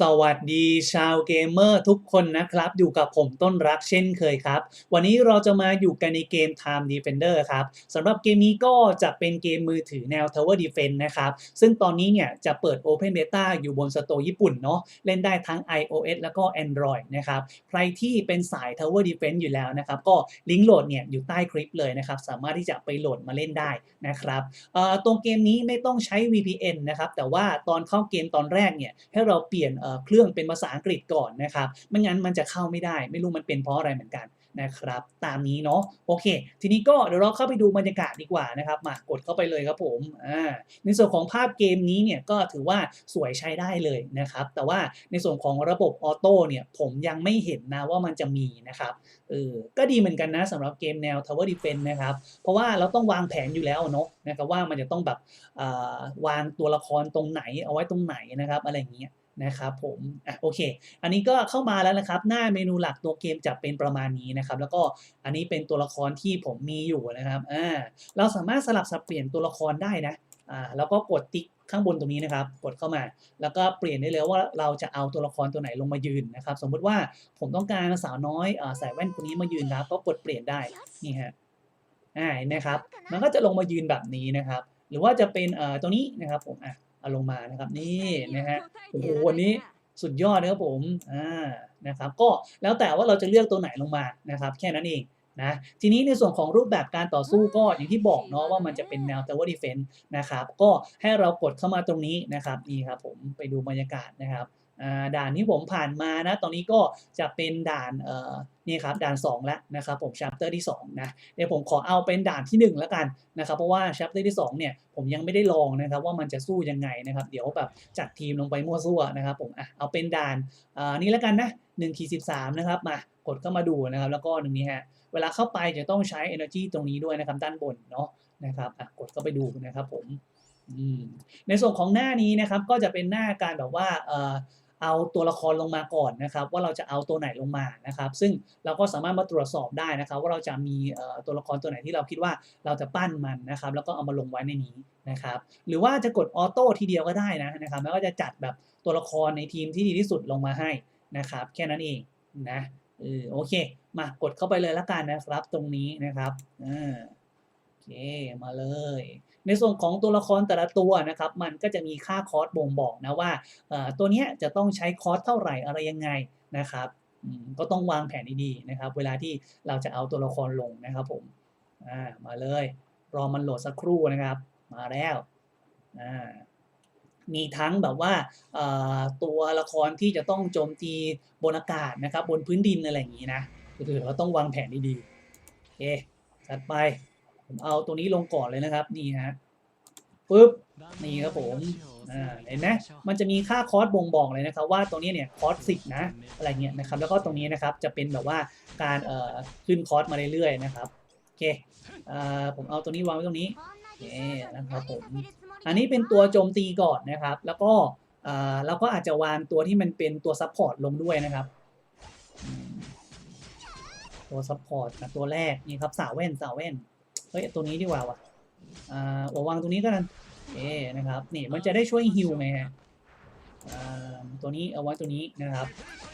สวัสดีชาวเกมเมอร์ทุกคนนะครับ อยู่กับผมต้นรักเช่นเคยครับ วันนี้เราจะมาอยู่กันในเกม Time Defender ครับสำหรับเกมนี้ก็จะเป็นเกมมือถือแนว Tower Defense นะครับ ซึ่งตอนนี้เนี่ยจะเปิด Open Beta อยู่บนสโตร์ญี่ปุ่นเนาะเล่นได้ทั้ง iOS แล้วก็ Android นะครับ ใครที่เป็นสาย Tower Defense อยู่แล้วนะครับ ก็ลิงก์โหลดเนี่ยอยู่ใต้คลิปเลยนะครับ สามารถที่จะไปโหลดมาเล่นได้นะครับเอ่อตัวเกมนี้ไม่ต้องใช้ VPN นะครับแต่ว่าตอนเข้าเกมตอนแรกเนี่ยให้เราเปลี่ยนเอ่อเครื่องเป็นภาษาอังกฤษก่อนนะครับไม่งั้นมันจะเข้าไม่ได้ ไม่รู้มันเป็นเพราะอะไรเหมือนกันนะครับ ตามนี้เนาะโอเค ทีนี้ก็เดี๋ยวเราเข้าไปดูบรรยากาศดีกว่านะครับ มากดเข้าไปเลยครับผมอ่าในส่วนของภาพเกมนี้เนี่ยก็ถือว่าสวยใช้ได้เลยนะครับ แต่ว่าในส่วนของระบบออโต้เนี่ยผมยังไม่เห็นนะว่ามันจะมีนะครับเออก็ดีเหมือนกันนะสำหรับเกมแนว Tower Defense นะครับ เพราะว่าเราต้องวางแผนอยู่แล้วเนาะนะครับว่ามันจะต้องแบบวางตัวละครตรงไหนเอาไว้ตรงไหนนะครับ อะไรอย่างเงี้ย นะครับผมอะโอเค อันนี้ก็เข้ามาแล้วนะครับ หน้าเมนูหลักตัวเกมจะเป็นประมาณนี้นะครับ แล้วก็อันนี้เป็นตัวละครที่ผมมีอยู่นะครับอ่าเราสามารถสลับสับเปลี่ยนตัวละครได้นะอ่าแล้วก็กดติ๊กข้างบนตรงนี้นะครับ กดเข้ามา แล้วก็เปลี่ยนได้เลยว่าเราจะเอาตัวละครตัวไหนลงมายืนนะครับ สมมุติว่าผมต้องการสาวน้อยอ่าใส่แว่นคนนี้มายืนครับ ก็กดเปลี่ยนได้นี่ฮะอ่าเห็นไหมครับ มันก็จะลงมายืนแบบนี้นะครับ หรือว่าจะเป็นเอ่อตัวนี้นะครับผมอะ เอาลงมานะครับนี่นะฮะโอ้โหวันนี้สุดยอดนะครับผมอ่านะครับก็แล้วแต่ว่าเราจะเลือกตัวไหนลงมานะครับ แค่นั้นเองนะทีนี้ในส่วนของรูปแบบการต่อสู้ก็อย่างที่บอกเนาะว่ามันจะเป็นแนว Tower Defense นะครับก็ให้เรากดเข้ามาตรงนี้นะครับนี่ครับผมไปดูบรรยากาศนะครับอ่า ด่านที่ผมผ่านมานะ ตอนนี้ก็จะเป็นด่านเอ่อนี่ครับด่าน 2 แล้วนะครับผม chapter ที่2นะเดี๋ยวผมขอเอาเป็นด่านที่ 1 แล้วกันนะครับเพราะว่า chapter ที่2เนี่ยผมยังไม่ได้ลองนะครับว่ามันจะสู้ยังไงนะครับเดี๋ยวแบบจัดทีมลงไปมั่วซั่วนะครับผมอะเอาเป็นด่านอ่านี่แล้วกันนะ1ขีด13นะครับมากดเข้ามาดูนะครับแล้วก็ตรงนี้ฮะเวลาเข้าไปจะต้องใช้ energy ตรงนี้ด้วยนะครับด้านบนเนาะนะครับอะกดเข้าไปดูนะครับผมอืมในส่วนของหน้านี้นะครับก็จะเป็นหน้าการแบบว่า เอาตัวละครลงมาก่อนนะครับ ว่าเราจะเอาตัวไหนลงมานะครับ ซึ่งเราก็สามารถมาตรวจสอบได้นะครับ ว่าเราจะมีตัวละครตัวไหนที่เราคิดว่าเราจะปั้นมันนะครับ แล้วก็เอามาลงไว้ในนี้นะครับ หรือว่าจะกดออโต้ทีเดียวก็ได้นะนะครับ แล้วก็จะจัดแบบตัวละครในทีมที่ดีที่สุดลงมาให้นะครับ แค่นั้นเองนะเออโอเค มากดเข้าไปเลยละกันนะครับ ตรงนี้นะครับอ่าโอเคมาเลย ในส่วนของตัวละครแต่ละตัวนะครับมันก็จะมีค่าคอร์สบ่งบอกนะว่าตัวนี้จะต้องใช้คอร์สเท่าไหร่อะไรยังไงนะครับก็ต้องวางแผนดีๆนะครับ เวลาที่เราจะเอาตัวละครลงนะครับผมมาเลยรอมันโหลดสักครู่นะครับ มาแล้วมีทั้งแบบว่าตัวละครที่จะต้องโจมตีบนอากาศนะครับ บนพื้นดินอะไรอย่างนี้นะคือเราต้องวางแผนดีๆโอเคจัดไป ผมเอาตัวนี้ลงก่อนเลยนะครับนี่ฮะปึ๊บนี่ครับผมอ่าเห็นไหมมันจะมีค่าคอสบ่งบอกเลยนะครับว่าตรงนี้เนี่ยคอสสิบนะอะไรเงี้ยนะครับแล้วก็ตรงนี้นะครับจะเป็นแบบว่าการเอ่อขึ้นคอสมาเรื่อยๆนะครับโอเคอ่าผมเอาตัวนี้วางไว้ตรงนี้โอเคนะครับผมอันนี้เป็นตัวโจมตีก่อนนะครับ แล้วก็อ่าเราก็อาจจะวางตัวที่มันเป็นตัวซัพพอร์ตลงด้วยนะครับตัวซัพพอร์ตตัวแรกนี่ครับสาวแว่นสาวแว่น เฮ้ยตัวนี้ดีกว่าว่ะอ่าวางตัวนี้ก็นั้นเอ๊นะครับนี่มันจะได้ช่วยฮิวไงฮะตัวนี้เอาไว้ตัวนี้นะครับ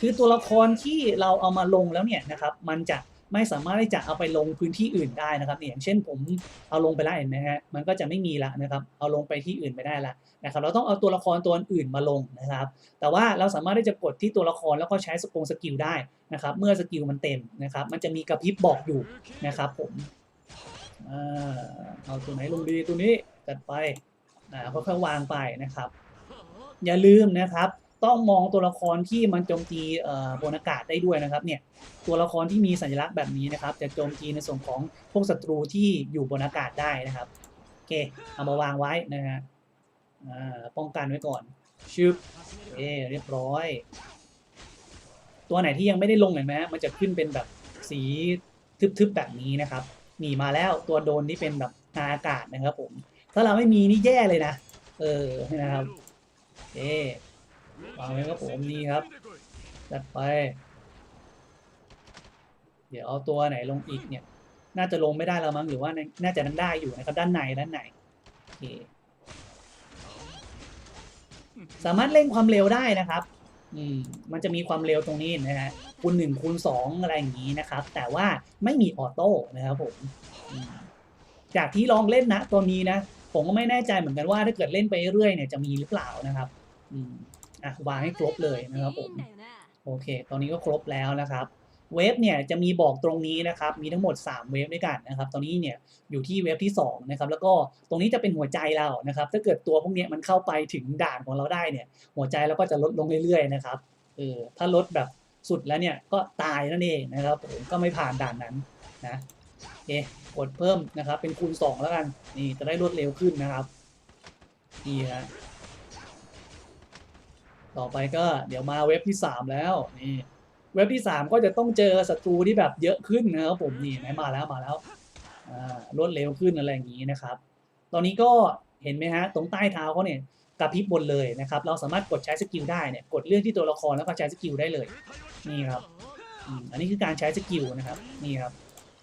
คือตัวละครที่เราเอามาลงแล้วเนี่ยนะครับ มันจะไม่สามารถที่จะเอาไปลงพื้นที่อื่นได้นะครับเนี่ยอย่างเช่นผมเอาลงไปแล้วเห็นไหมฮะมันก็จะไม่มีละนะครับ เอาลงไปที่อื่นไม่ได้ละนะครับ เราต้องเอาตัวละครตัวอื่นมาลงนะครับ แต่ว่าเราสามารถที่จะกดที่ตัวละครแล้วก็ใช้สกงสกิลได้นะครับ เมื่อสกิลมันเต็มนะครับ มันจะมีกระพริบบอกอยู่นะครับผม เอาตัวไหนลงดีตัวนี้จัดไปค่อยๆวางไปนะครับ อย่าลืมนะครับ ต้องมองตัวละครที่มันโจมตีบนอากาศได้ด้วยนะครับเนี่ยตัวละครที่มีสัญลักษณ์แบบนี้นะครับ จะโจมตีในส่วนของพวกศัตรูที่อยู่บนอากาศได้นะครับโอเคเอามาวางไว้นะฮะป้องกันไว้ก่อนชึบเอเรียบร้อย ตัวไหนที่ยังไม่ได้ลงเห็นไหมมันจะขึ้นเป็นแบบสีทึบๆแบบนี้นะครับ หนีมาแล้วตัวโดนที่เป็นแบบทางอากาศนะครับผม ถ้าเราไม่มีนี่แย่เลยนะ เออนะครับเอ๊วางไว้ครับผมนี่ครับจัดไป เดี๋ยวเอาตัวไหนลงอีกเนี่ย น่าจะลงไม่ได้แล้วมั้งหรือว่าน่าจะนั่งได้อยู่นะครับด้านในด้านในโอเคสามารถเร่งความเร็วได้นะครับ อืมมันจะมีความเร็วตรงนี้นะฮะคูณหนึ่งคูณสองอะไรอย่างนี้นะครับ แต่ว่าไม่มีออโต้นะครับผมจากที่ลองเล่นนะตัวนี้นะ ผมก็ไม่แน่ใจเหมือนกันว่าถ้าเกิดเล่นไปเรื่อยเนี่ยจะมีหรือเปล่านะครับ อืมอะวางให้ครบเลยนะครับผมโอเค ตอนนี้ก็ครบแล้วนะครับ เวฟเนี่ยจะมีบอกตรงนี้นะครับ มีทั้งหมด 3 เวฟด้วยกันนะครับ ตอนนี้เนี่ยอยู่ที่เวฟที่2นะครับ แล้วก็ตรงนี้จะเป็นหัวใจเรานะครับ ถ้าเกิดตัวพวกเนี้ยมันเข้าไปถึงด่านของเราได้เนี่ย หัวใจเราก็จะลดลงเรื่อยๆนะครับ เออ ถ้าลดแบบสุดแล้วเนี่ยก็ตายนั่นเองนะครับ ผมก็ไม่ผ่านด่านนั้นนะโอเคกดเพิ่มนะครับ เป็นคูณ 2 แล้วกัน นี่จะได้รวดเร็วขึ้นนะครับนี่ฮะต่อไปก็เดี๋ยวมาเว็บที่สามแล้วนี่ เว็บที่สามก็จะต้องเจอศัตรูที่แบบเยอะขึ้นนะครับผมนี่ไหนมาแล้วมาแล้วอ่ารวดเร็วขึ้นอะไรอย่างนี้นะครับ ตอนนี้ก็เห็นไหมฮะตรงใต้เท้าเขาเนี่ยกระพริบบนเลยนะครับ เราสามารถกดใช้สกิลได้เนี่ยกดเลือกที่ตัวละครแล้วก็ใช้สกิลได้เลยนี่ครับอืมอันนี้คือการใช้สกิลนะครับนี่ครับ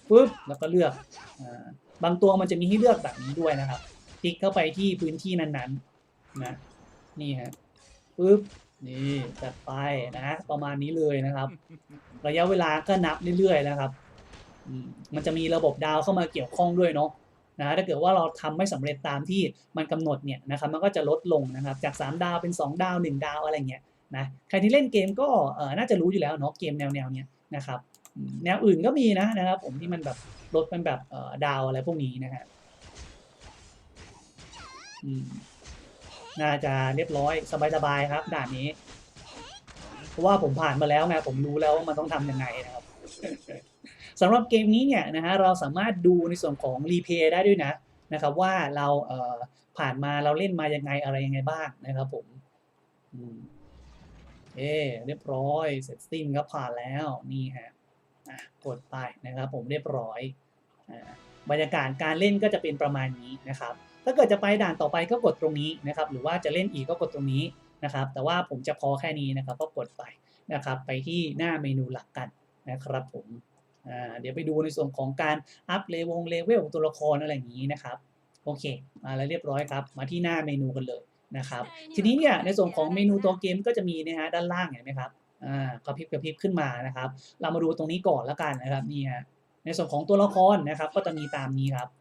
ปุ๊บแล้วก็เลือกอาบางตัวมันจะมีให้เลือกแบบนี้ด้วยนะครับคลิกเข้าไปที่พื้นที่นั้นๆนะนี่ฮะปึ๊บ นี่จัดไปนะ ประมาณนี้เลยนะครับ ระยะเวลาก็นับเรื่อยๆนะครับมันจะมีระบบดาวเข้ามาเกี่ยวข้องด้วยเนาะนะถ้าเกิดว่าเราทำไม่สำเร็จตามที่มันกำหนดเนี่ยนะครับมันก็จะลดลงนะครับจาก 3 ดาวเป็น 2 ดาว 1 ดาวอะไรเงี้ยนะใครที่เล่นเกมก็เออน่าจะรู้อยู่แล้วเนาะเกมแนวๆเนี้ยนะครับแนวอื่นก็มีนะนะครับ ผมที่มันแบบลดเป็นแบบเออดาวอะไรพวกนี้นะฮะอืม น่าจะเรียบร้อยสบายๆครับด่านนี้ เพราะว่าผมผ่านมาแล้วไงผมรู้แล้วว่ามันต้องทำยังไงนะครับสำหรับเกมนี้เนี่ยนะฮะเราสามารถดูในส่วนของรีเพย์ได้ด้วยนะนะครับว่าเราเผ่านมาเราเล่นมายังไงอะไรยังไงบ้างนะครับผมเอเรียบร้อยเสร็จสิ้นครับผ่านแล้วนี่ฮะกดไปนะครับผมเรียบร้อยอบรรยากาศการเล่นก็จะเป็นประมาณนี้นะครับ ถ้าเกิดจะไปด่านต่อไปก็กดตรงนี้นะครับ หรือว่าจะเล่นอีกก็กดตรงนี้นะครับ แต่ว่าผมจะพอแค่นี้นะครับ ก็กดไปนะครับ ไปที่หน้าเมนูหลักกันนะครับผมอ่าเดี๋ยวไปดูในส่วนของการอัพเลเวลเลเวลตัวละครอะไรอย่างนี้นะครับ โอเค มาแล้วเรียบร้อยครับ มาที่หน้าเมนูกันเลยนะครับ ทีนี้เนี่ยในส่วนของเมนูตัวเกมก็จะมีนะฮะด้านล่างเห็นไหมครับอ่ากระพริบกระพริบขึ้นมานะครับ เรามาดูตรงนี้ก่อนแล้วกันนะครับนี่ฮะในส่วนของตัวละครนะครับ ก็จะมีตามนี้ครับอ่า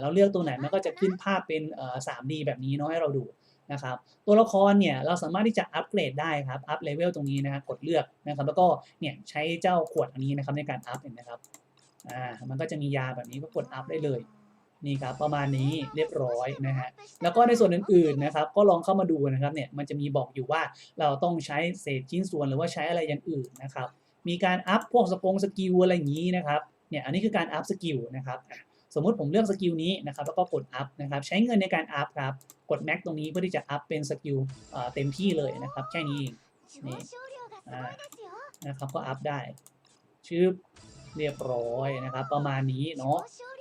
เราเลือกตัวไหนมันก็จะขึ้นภาพเป็นเอ่อ 3D แบบนี้เนาะให้เราดูนะครับตัวละครเนี่ยเราสามารถที่จะอัปเกรดได้ครับอัพเลเวลตรงนี้นะครับกดเลือกนะครับแล้วก็เนี่ยใช้เจ้าขวดอันนี้นะครับในการอัพเห็นไหมครับอ่ามันก็จะมียาแบบนี้ก็กดอัพได้เลยนี่ครับประมาณนี้เรียบร้อยนะฮะแล้วก็ในส่วนอื่นๆนะครับก็ลองเข้ามาดูนะครับเนี่ยมันจะมีบอกอยู่ว่าเราต้องใช้เศษชิ้นส่วนหรือว่าใช้อะไรอย่างอื่นนะครับมีการอัพพวกสปงสกิลอะไรอย่างนี้นะครับเนี่ยอันนี้คือการอัพสกิลนะครับอะ สมมุติผมเลือกสกิลนี้นะครับแล้วก็กดอัพนะครับใช้เงินในการอัพครับกดแม็กตรงนี้เพื่อที่จะอัพเป็นสกิลเต็มที่เลยนะครับแค่นี้เองนี่นะครับก็อัพได้ชื่อเรียบร้อยนะครับ ประมาณนี้เนาะ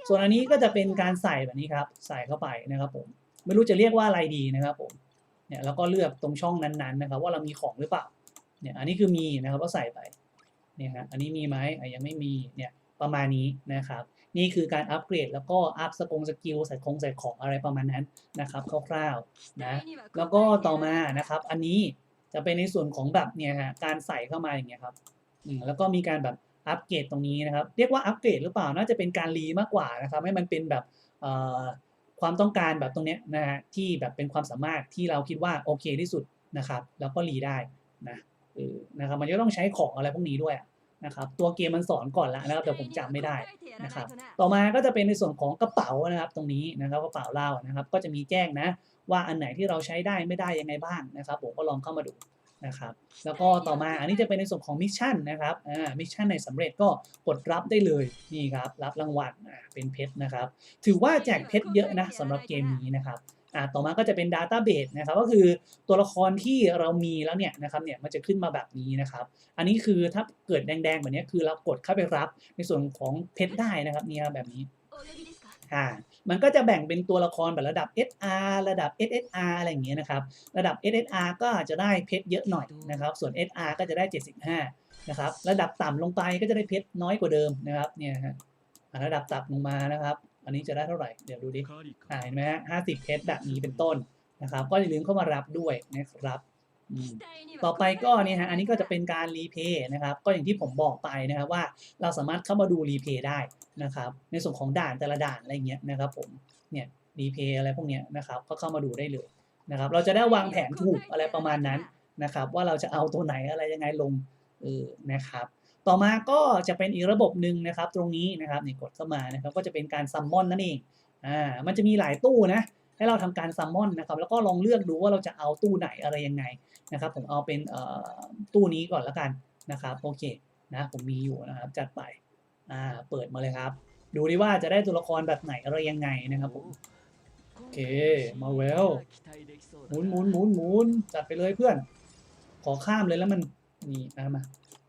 ส่วนอันนี้ก็จะเป็นการใส่แบบนี้ครับใส่เข้าไปนะครับผมไม่รู้จะเรียกว่าอะไรดีนะครับผมเนี่ยแล้วก็เลือกตรงช่องนั้นๆนะครับ ว่าเรามีของหรือเปล่าเนี่ยอันนี้คือมีนะครับก็ใส่ไปเนี่ยฮะอันนี้มีไหมอะยังไม่มีเนี่ยประมาณนี้นะครับ นี่คือการอัปเกรดแล้วก็อัพสกงสกิลใส่คงใส่ของอะไรประมาณนั้นนะครับคร่าวๆนะแล้วก็ต่อมานะครับ อันนี้จะเป็นในส่วนของแบบเนี่ยฮะการใส่เข้ามาอย่างเงี้ยครับอืมแล้วก็มีการแบบอัปเกรดตรงนี้นะครับ เรียกว่าอัปเกรดหรือเปล่าน่าจะเป็นการรีมากกว่านะครับให้มันเป็นแบบเอ่อความต้องการแบบตรงเนี้ยนะฮะที่แบบเป็นความสามารถที่เราคิดว่าโอเคที่สุดนะครับ แล้วก็รีได้นะเออนะครับมันจะต้องใช้ของอะไรพวกนี้ด้วยอะ นะครับตัวเกมมันสอนก่อนแล้วนะครับแต่ผมจำไม่ได้นะครับต่อมาก็จะเป็นในส่วนของกระเป๋านะครับตรงนี้นะครับกระเป๋าเรานะครับ ก็จะมีแจ้งนะว่าอันไหนที่เราใช้ได้ไม่ได้ยังไงบ้างนะครับ ผมก็ลองเข้ามาดูนะครับแล้วก็ต่อมาอันนี้จะเป็นในส่วนของมิชชั่นนะครับอ่ามิชชั่นในสำเร็จก็กดรับได้เลยนี่ครับรับรางวัลอ่าเป็นเพชรนะครับ ถือว่าแจกเพชรเยอะนะสำหรับเกมนี้นะครับ อ่าต่อมาก็จะเป็น Database นะครับก็คือตัวละครที่เรามีแล้วเนี่ยนะครับเนี่ยมันจะขึ้นมาแบบนี้นะครับ อันนี้คือถ้าเกิดแดงๆแบบนี้คือเรากดเข้าไปรับในส่วนของเพชรได้นะครับเนี่ยแบบนี้อ่ามันก็จะแบ่งเป็นตัวละครแบบระดับ SR ระดับ SSR อะไรอย่างเงี้ยนะครับ ระดับ SSR ก็จะได้เพชรเยอะหน่อยนะครับ ส่วน SR ก็จะได้ 75 นะครับ ระดับต่ำลงไปก็จะได้เพชรน้อยกว่าเดิมนะครับเนี่ยฮะระดับต่ำลงมานะครับ อันนี้จะได้เท่าไหร่ เดี๋ยวดูดิอ่าเห็นไหมฮะ50เพชรแบบนี้เป็นต้นนะครับ ก็อย่าลืมเข้ามารับด้วยนะครับอืมต่ต่ออไปไปก็ก็เนี่เนี่ยยฮะฮะอัอันนนี้นี้ก็ก็จะจะเป็เป็นนการรีเพย์นะครับ ก็อย่างที่ผมบอกไปนะครับว่าเราสามารถเข้ามาดูรีเพย์ได้นะครับ ในส่วนของด่านแต่ละด่านอะไรเงี้ยนะครับผมเนี่ยรีเพย์อะไรพวกเนี้ยนะครับก็เข้ามาดูได้เลยนะครับ เราจะได้วางแผนถูกอะไรประมาณนั้นนะครับ ว่าเราจะเอาตัวไหนอะไรยังไงลงเออนะครับ ต่อมาก็จะเป็นอีกระบบหนึ่งนะครับตรงนี้นะครับนี่กดเข้ามานะครับก็จะเป็นการซัมมอนนั่นเองอ่ามันจะมีหลายตู้นะให้เราทำการซัมมอนนะครับแล้วก็ลองเลือกดูว่าเราจะเอาตู้ไหนอะไรยังไงนะครับผมเอาเป็นตู้นี้ก่อนละกันนะครับโอเคนะผมมีอยู่นะครับจัดไปอ่าเปิดมาเลยครับ ดูดิว่าจะได้ตัวละครแบบไหนอะไรยังไงนะครับผมโอเคมาเวลหมุนหมุนหมุนหมุนจัดไปเลยเพื่อน ขอข้ามเลยแล้วมันนี่มามา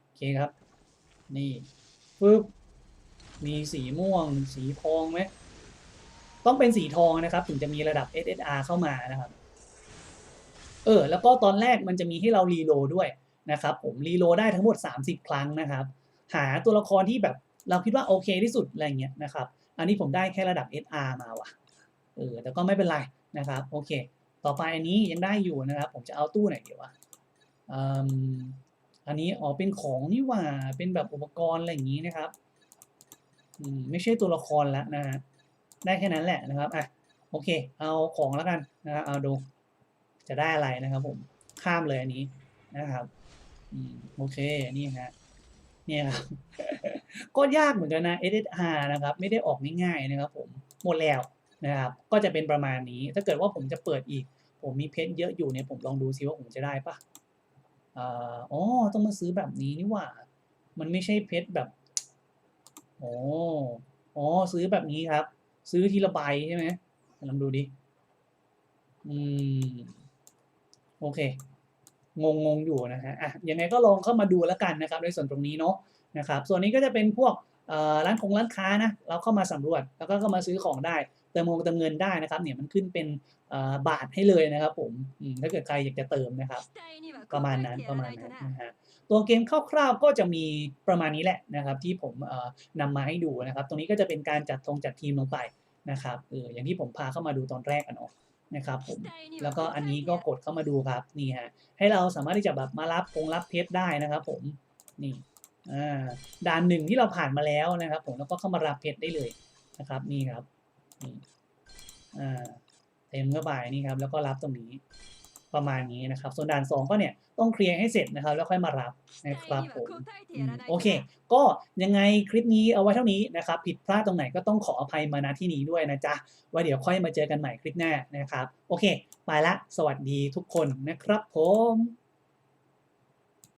โอเคครับ นี่ปึ๊บมีสีม่วง สีทองไหมต้องเป็นสีทองนะครับ ถึงจะมีระดับ SSR เข้ามานะครับ เออ แล้วก็ตอนแรกมันจะมีให้เรารีโลด้วยนะครับ ผมรีโลได้ทั้งหมด 30 ครั้งนะครับ หาตัวละครที่แบบเราคิดว่าโอเคที่สุดอะไรเงี้ยนะครับ อันนี้ผมได้แค่ระดับ SR มาว่ะ เออ แต่ก็ไม่เป็นไรนะครับ โอเค ต่อไปอันนี้ยังได้อยู่นะครับ ผมจะเอาตู้ไหนดีวะ อันนี้อ๋อเป็นของนี่หว่าเป็นแบบอุปกรณ์อะไรอย่างนี้นะครับอืมไม่ใช่ตัวละครล้วนะฮะได้แค่นั้นแหละนะครับอะโอเค เอาของแล้วกันนะครับเอาดูจะได้อะไรนะครับผมข้ามเลยอันนี้นะครับอืมโอเคนี่ฮะเนี่ยครับก็ยากเหมือนกันนะ SSR นะครับ ไม่ได้ออกง่ายๆนะครับ ผมหมดแล้วนะครับ ก็จะเป็นประมาณนี้ ถ้าเกิดว่าผมจะเปิดอีก ผมมีเพชรเยอะอยู่เนี่ยผมลองดูซิว่าผมจะได้ปะ อ๋อต้องมาซื้อแบบนี้นี่หว่า มันไม่ใช่เพชรแบบโอ้อ๋อซื้อแบบนี้ครับ ซื้อทีละใบใช่ไหมลองดูดิอืมโอเค งงงๆอยู่นะฮะอะยังไงก็ลองเข้ามาดูแล้วกันนะครับ ในส่วนตรงนี้เนาะนะครับ ส่วนนี้ก็จะเป็นพวกร้านคงร้านค้านะ เราเข้ามาสำรวจแล้วก็เข้ามาซื้อของได้ เติมงเติมเงินได้นะครับเนี่ยมันขึ้นเป็นบาทให้เลยนะครับผมถ้าเกิดใครอยากจะเติมนะครับ ประมาณนั้นประมาณนั้นนะฮะตัวเกมคร่าวๆก็จะมีประมาณนี้แหละนะครับ ที่ผมเอ่อนำมาให้ดูนะครับ ตรงนี้ก็จะเป็นการจัดทงจัดทีมลงไปนะครับเอออย่างที่ผมพาเข้ามาดูตอนแรกกันเนาะนะครับผมแล้วก็อันนี้ก็ก็กดเข้ามาดูครับนี่ฮะให้เราสามารถที่จะแบบมารับคงรับเพชรได้นะครับผมนี่อ่าด่านหนึ่งที่เราผ่านมาแล้วนะครับ ผมแล้วก็เข้ามารับเพชรได้เลยนะครับนี่ครับ นี่อ่าเต็มเข้าไปนี่ครับแล้วก็รับตรงนี้ประมาณนี้นะครับ ส่วนด่านสองก็เนี่ยต้องเคลียร์ให้เสร็จนะครับ แล้วค่อยมารับนะครับผมอืมโอเค ก็ยังไงคลิปนี้เอาไว้เท่านี้นะครับ ผิดพลาดตรงไหนก็ต้องขออภัยมาณที่นี้ด้วยนะจ๊ะไว่าเดี๋ยวค่อยมาเจอกันใหม่คลิปหน้านะครับ โอเค ไปละ สวัสดีทุกคนนะครับผม